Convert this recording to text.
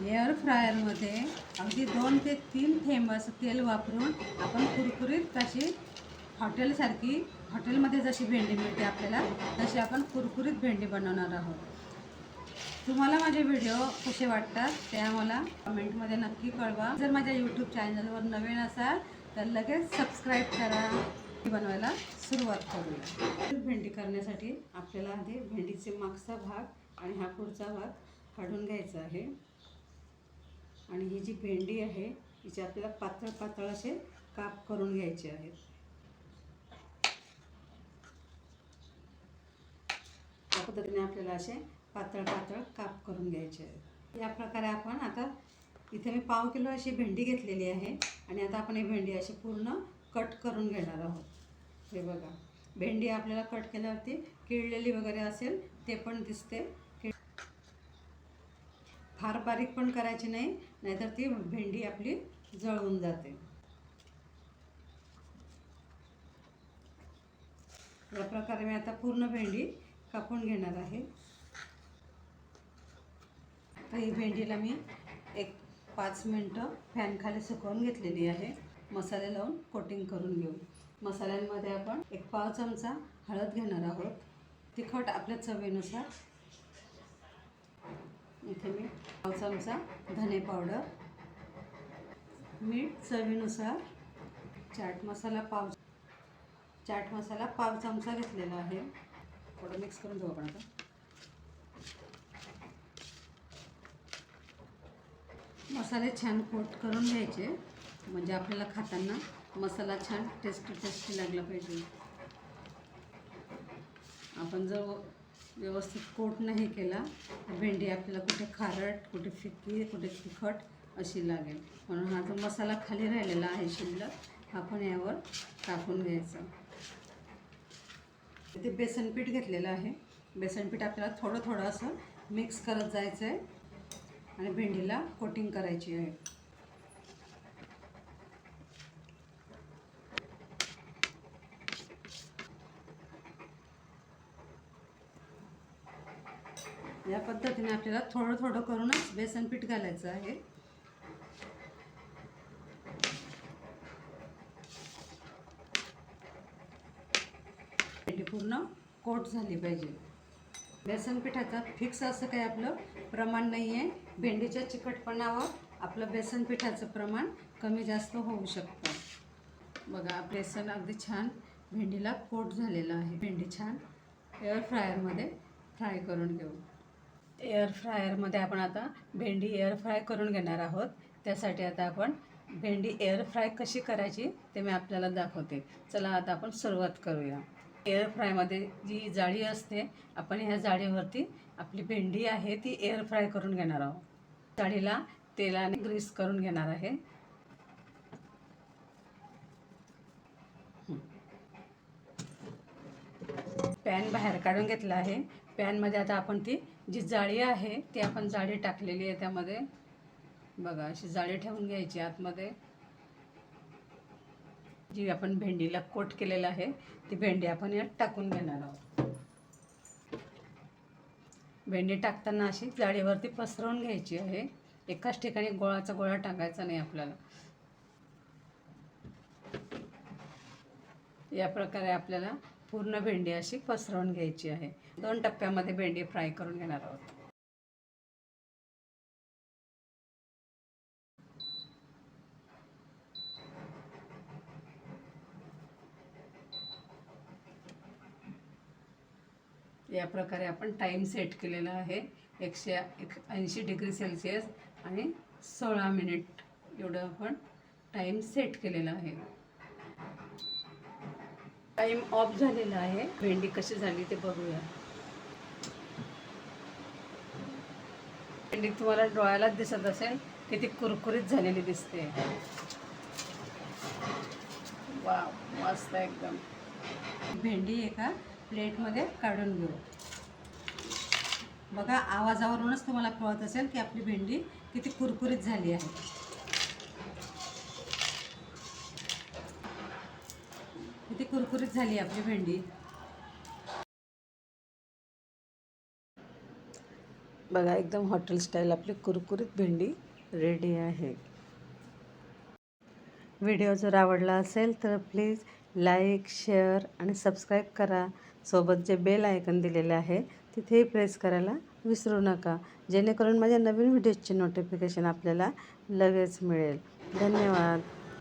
Air फ्रायरमध्ये अगदी दोन ते तीन थेंब असं तेल वापरून आपण कुरकुरीत तशी हॉटेलसारखी हॉटेलमध्ये जशी भेंडी मिळते आपल्याला तशी आपण कुरकुरीत भेंडी बनवणार आहोत. तुम्हाला माझे व्हिडिओ कसे वाटतात ते आम्हाला कमेंटमध्ये नक्की कळवा. जर माझ्या यूट्यूब चॅनलवर नवीन असाल तर लगेच सबस्क्राईब करा. बनवायला सुरुवात करूया. भेंडी करण्यासाठी आपल्याला आधी भेंडीचे मागचा भाग आणि हा पुढचा भाग काढून घ्यायचा आहे. आणि ही जी भेंडी आहे हिचे आपल्याला पातळ पातळ असे काप करून घ्यायचे आहेत. या पद्धतीने आपल्याला असे पातळ पातळ काप करून घ्यायचे आहेत. या प्रकारे आपण आता इथे मी पाव किलो अशी भेंडी घेतलेली आहे आणि आता आपण ही भेंडी अशी पूर्ण कट करून घेणार आहोत. हे बघा भेंडी आपल्याला कट केल्यावरती किळलेली वगैरे असेल ते पण दिसते. फार बारीक पण करायची नाही नाहीतर ती भेंडी आपली जळून जाते. या प्रकारे मी आता पूर्ण भेंडी कापून घेणार आहे. तर ही भेंडीला मी एक पाच मिनटं फॅनखाली सुकवून घेतलेली आहे. मसाले लावून कोटिंग करून घेऊ. मसाल्यांमध्ये आपण एक पाव चमचा हळद घेणार आहोत. तिखट आपल्या चवीनुसार इथे मी पाव चमचा धने पावडर मीठ चवीनुसार चाट मसाला पाव चाट मसाला पाव चमचा घेतलेला आहे. थोडं मिक्स करून घेऊ आपण आता. मसाले छान कोट करून घ्यायचे म्हणजे आपल्याला खाताना मसाला छान टेस्टी टेस्टी लागला पाहिजे. आपण जर व्यवस्थित कोट नाही केला. भेंडी आपल्याला कुठे खारट कुठे फिक्की कुठे तिखट अशी लागेल. म्हणून हा जो मसाला खाली राहिलेला आहे शिल्लक हा पण यावर टाकून घ्यायचा. इथे बेसनपीठ घेतलेलं आहे. बेसनपीठ आपल्याला थोडं थोडं असं मिक्स करत जायचं आहे आणि भेंडीला कोटिंग करायची आहे. या पद्धतीने आपल्याला थोडं थोडं करूनच बेसन पीठ घालायचं आहे. पूर्ण कोट झाली पाहिजे. बेसन पिठाचं फिक्स असं काही आपलं प्रमाण नाही आहे भेंडीच्या चिकटपणावर आपलं बेसन पिठाचं प्रमाण कमी जास्त होऊ शकतं. बघा बेसन अगदी छान भेंडीला कोट झालेलं आहे. भेंडी छान एअर फ्रायरमध्ये फ्राय करून घेऊ. एअर फ्रायरमध्ये आपण आता भेंडी एअर फ्राय करून घेणार आहोत. त्यासाठी आता आपण भेंडी एअर फ्राय कशी करायची ते मी आपल्याला दाखवते. चला आता आपण सुरुवात करूया. एअर फ्रायमध्ये जी जाळी असते आपण ह्या जाळीवरती आपली भेंडी आहे ती एअर फ्राय करून घेणार आहोत. जाळीला तेलाने ग्रीस करून घेणार आहे. पॅन बाहेर काढून घेतला आहे. पॅनमध्ये आता आपण ती जी जाळी आहे ती आपण जाळी टाकलेली आहे त्यामध्ये. बघा अशी जाळी ठेवून घ्यायची आतमध्ये. जी आपण भेंडीला कोट केलेलं आहे ती भेंडी आपण यात टाकून घेणार आहोत. भेंडी टाकताना अशी जाळीवरती पसरवून घ्यायची आहे. एकाच ठिकाणी गोळाचा गोळा टाकायचा नाही आपल्याला. या प्रकारे आपल्याला पूर्ण भेंडी अशी पसरवून घ्यायची आहे. दोन टप्प्यामध्ये भेंडी फ्राय करून घेणार आहोत. या प्रकारे आपण टाईम सेट केलेला आहे. एकशे एक ऐंशी डिग्री सेल्सिअस आणि सोळा मिनिट एवढं आपण टाईम सेट केलेला आहे. टाईम ऑफ झालेला आहे. भेंडी कशी झाली ते बघूया. भेंडी तुम्हाला डोळ्यालाच दिसत असेल किती कुरकुरीत झालेली दिसते. वा मस्त एकदम. भेंडी एका प्लेटमध्ये काढून घेऊ. बघा आवाजावरूनच तुम्हाला कळत असेल की आपली भेंडी किती कुरकुरीत झाली आहे. कुरकुरीत झाली आपली भेंडी. बघा एकदम हॉटेल स्टाईल आपली कुरकुरीत भेंडी रेडी आहे. व्हिडिओ जर आवडला असेल तर प्लीज लाईक शेअर आणि सबस्क्राईब करा. सोबत जे बेल आयकन दिलेले आहे तिथेही प्रेस करायला विसरू नका. जेणेकरून माझ्या नवीन व्हिडिओजचे नोटिफिकेशन आपल्याला लगेच मिळेल. धन्यवाद.